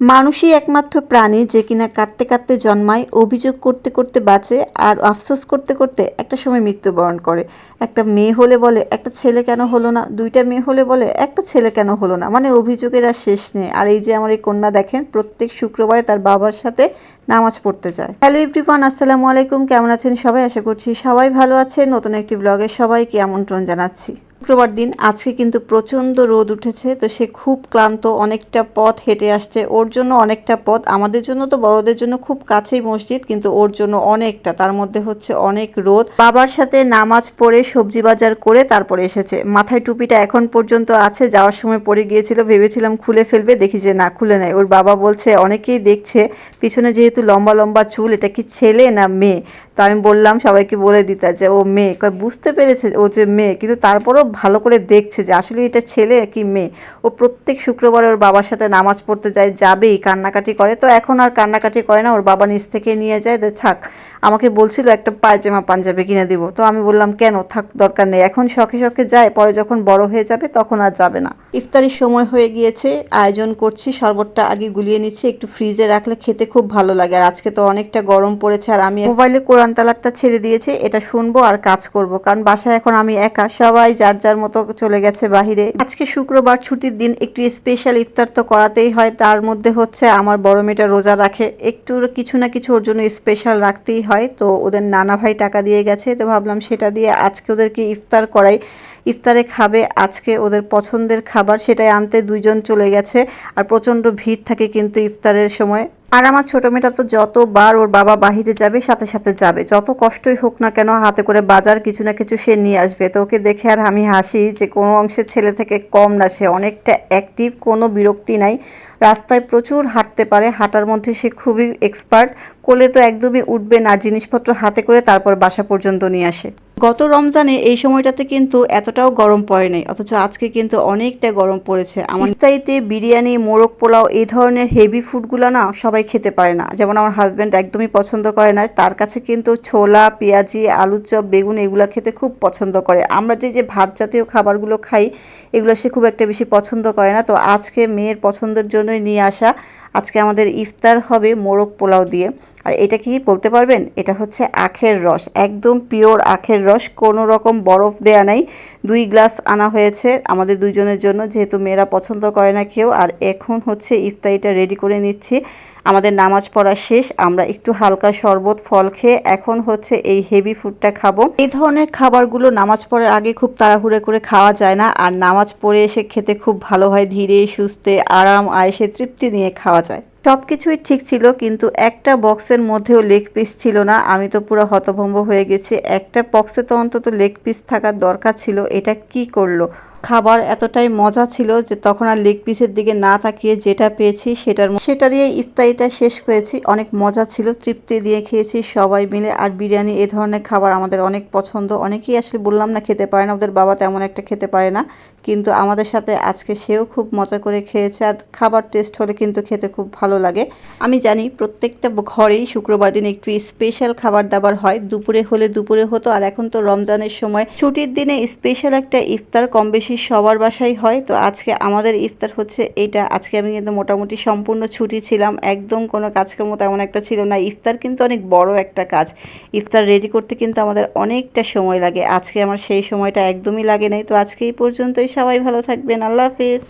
মানুষই একমাত্র প্রাণী যে কিনা কাঁদতে কাঁদতে জন্মায়, অভিযোগ করতে করতে বাঁচে আর আফসোস করতে করতে একটা সময় মৃত্যুবরণ করে। একটা মেয়ে হলে বলে, একটা ছেলে কেন হলো না? দুইটা মেয়ে হলে বলে, একটা ছেলে কেন হলো না? মানে অভিযোগের আর শেষ নেই। আর এই যে আমার এই কন্যা দেখেন, প্রত্যেক শুক্রবারে তার বাবার সাথে নামাজ পড়তে যায়। হ্যালো এভরিওয়ান, আসসালামু আলাইকুম। কেমন আছেন সবাই? আশা করছি সবাই ভালো আছে নতুন একটি ব্লগে সবাইকে আমন্ত্রণ জানাচ্ছি। শুক্রবার দিন আজকে কিন্তু প্রচণ্ড রোদ উঠেছে, তো সে খুব ক্লান্ত, অনেকটা পথ হেঁটে আসছে। ওর জন্য অনেকটা পথ, আমাদের জন্য তো বড়দের জন্য খুব কাছেই মসজিদ, কিন্তু ওর জন্য অনেকটা, তার মধ্যে হচ্ছে অনেক রোদ। বাবার সাথে নামাজ পড়ে সবজি বাজার করে তারপরে এসেছে। মাথায় টুপিটা এখন পর্যন্ত আছে, যাওয়ার সময় পড়ে গিয়েছিল, ভেবেছিলাম খুলে ফেলবে, দেখি যে না খুলে নেয়। ওর বাবা বলছে, অনেকেই দেখছে, পিছনে যেহেতু লম্বা লম্বা চুল, এটা কি ছেলে না মেয়ে? তো আমি বললাম, সবাইকে বলে দিতে যে, ও মেয়ে। বুঝতে পেরেছে ও যে মেয়ে, কিন্তু তারপরেও ভালো করে দেখছে যে আসলে এটা ছেলে কি মেয়ে? ও প্রত্যেক শুক্রবার ওর বাবার সাথে নামাজ পড়তে যায়, যাবেই, কান্নাকাটি করে। তো এখন আর কান্নাকাটি করে না, ওর বাবা নিচ থেকে নিয়ে যায় তো থাক। আমাকে বলছিল একটা পায়জামা পাঞ্জাবি কিনে দিব। তো আমি বললাম, কেন? থাক, দরকার নেই। এখন শখে শখে যায়, পরে যখন বড় হয়ে যাবে তখন আর যাবে না। ইফতারির সময় হয়ে গিয়েছে, আয়োজন করছি, শরবতটা আগে গুলিয়ে নিচ্ছি, একটু ফ্রিজে রাখলে খেতে খুব ভালো লাগে। আর আজকে তো অনেকটা গরম পড়েছে, আর আমি মোবাইলে কোরআন তালাকটা ছেড়ে দিয়েছি, এটা শুনব আর কাজ করব। কারণ বাসায় এখন আমি একা, সবাই যার মতো চলে গেছে বাহিরে। আজকে শুক্রবার ছুটির দিন একটু স্পেশাল ইফতার তো করাতেই হয়, তার মধ্যে হচ্ছে আমার বড় মেয়েটা রোজা রাখে। একটু কিছু না কিছু ওর জন্য স্পেশাল রাখতেই হয়, তো ওদের নানা ভাই টাকা দিয়ে গেছে, তো ভাবলাম সেটা দিয়ে আজকে ওদেরকে ইফতার করাই। ইফতারে খাবে, আজকে ওদের পছন্দের খাবার সেটাই আনতে দুইজন চলে গেছে আর প্রচণ্ড ভিড় থাকে কিন্তু ইফতারের সময়। আর আমার ছোটো মেয়েটা তো যতবার ওর বাবা বাহিরে যাবে, সাথে সাথে যাবে। যত কষ্টই হোক না কেন হাতে করে বাজার কিছু না কিছু সে নিয়ে আসবে। তো ওকে দেখে আর আমি হাসি যে কোনো অংশে ছেলে থেকে কম না, সে অনেকটা অ্যাক্টিভ কোনো বিরক্তি নাই। রাস্তায় প্রচুর হাঁটতে পারে, হাঁটার মধ্যে সে খুবই এক্সপার্ট কোলে তো একদমই উঠবে না, জিনিসপত্র হাতে করে তারপর বাসা পর্যন্ত নিয়ে আসে। গত রমজানে এই সময়টাতে কিন্তু এতটাও গরম পড়ে নাই, অথচ আজকে কিন্তু অনেকটা গরম পড়েছে। আমার ইফতারিতে বিরিয়ানি, মোরগ পোলাও এই ধরনের হেভি ফুডগুলো না সবাই খেতে পারে না। যেমন আমার হাজব্যান্ড একদমই পছন্দ করে না, তার কাছে কিন্তু ছোলা, পেঁয়াজি, আলুর চপ, বেগুন এগুলো খেতে খুব পছন্দ করে। আমরা যে যে ভাত জাতীয় খাবারগুলো খাই, এগুলো সে খুব একটা বেশি পছন্দ করে না। তো আজকে মেয়ের পছন্দের জন্যই নিয়ে আসা। আজকে আমাদের ইফতার হবে মোরগ পোলাও দিয়ে। আর এটা কি বলতে পারবেন? এটা হচ্ছে আখের রস। একদম পিওর আখের রস, কোনো রকম বরফ দেয়া নাই। দুই গ্লাস আনা হয়েছে আমাদের দুইজনের জন্য, যেহেতু মেয়েরা পছন্দ করে না কেউ। আর এখন হচ্ছে ইফতারিটা রেডি করে নিচ্ছি। আমাদের নামাজ পড়া শেষ, আমরা একটু হালকা শরবত, ফল খেয়ে এখন হচ্ছে এই হেভি ফুডটা খাব। এই ধরনের খাবারগুলো নামাজ পড়ার আগে খুব তাড়াহুড়ো করে খাওয়া যায় না, আর নামাজ পড়ে এসে খেতে খুব ভালো হয়, ধীরে, সুস্থে, আরাম, আয়েসে তৃপ্তি নিয়ে খাওয়া যায়। সব কিছুই ঠিক ছিল, কিন্তু একটা বক্সের মধ্যেও লেগ পিস ছিল না, আমি তো পুরো হতভম্ব হয়ে গেছি। একটা বক্সে তো অন্তত লেগ পিস থাকার দরকার ছিল, এটা কি করল? খাবার এতটাই মজা ছিল যে তখন আর লেগ পিসের দিকে না তাকিয়ে যেটা পেয়েছি সেটার সেটা দিয়ে ইফতারিটা শেষ করেছি। অনেক মজা ছিল, তৃপ্তি দিয়ে খেয়েছি সবাই মিলে। আর বিরিয়ানি এ ধরনের খাবার আমাদের অনেক পছন্দ। অনেকেই আসলে বললাম না খেতে পারে না, ওদের বাবা তেমন একটা খেতে পারে না। কিন্তু আমাদের সাথে আজকে সেও খুব মজা করে খেয়েছে। আর খাবার টেস্ট হলে কিন্তু খেতে খুব ভালো লাগে। আমি জানি প্রত্যেকটা ঘরেই শুক্রবার দিন একটু স্পেশাল খাবার দাবার হয়। দুপুরে হলে দুপুরে হতো। আর এখন তো রমজানের সময় ছুটির দিনে স্পেশাল একটা ইফতার কম বেশি সবার বাসাই হয়? তো আজকে আমাদের ইফতার হচ্ছে এইটা। আজকে আমি কিন্তু মোটামুটি সম্পূর্ণ ছুটি ছিলাম। একদম কোনো কাজকর্ম তেমন একটা ছিল না। ইফতার কিন্তু অনেক বড় একটা কাজ। ইফতার রেডি করতে কিন্তু আমাদের অনেকটা সময় লাগে। আজকে আমার সেই সময়টা একদমই লাগে নাই। তো আজকে এই পর্যন্তই। সবাই ভালো থাকবেন। আল্লাহ হাফিজ।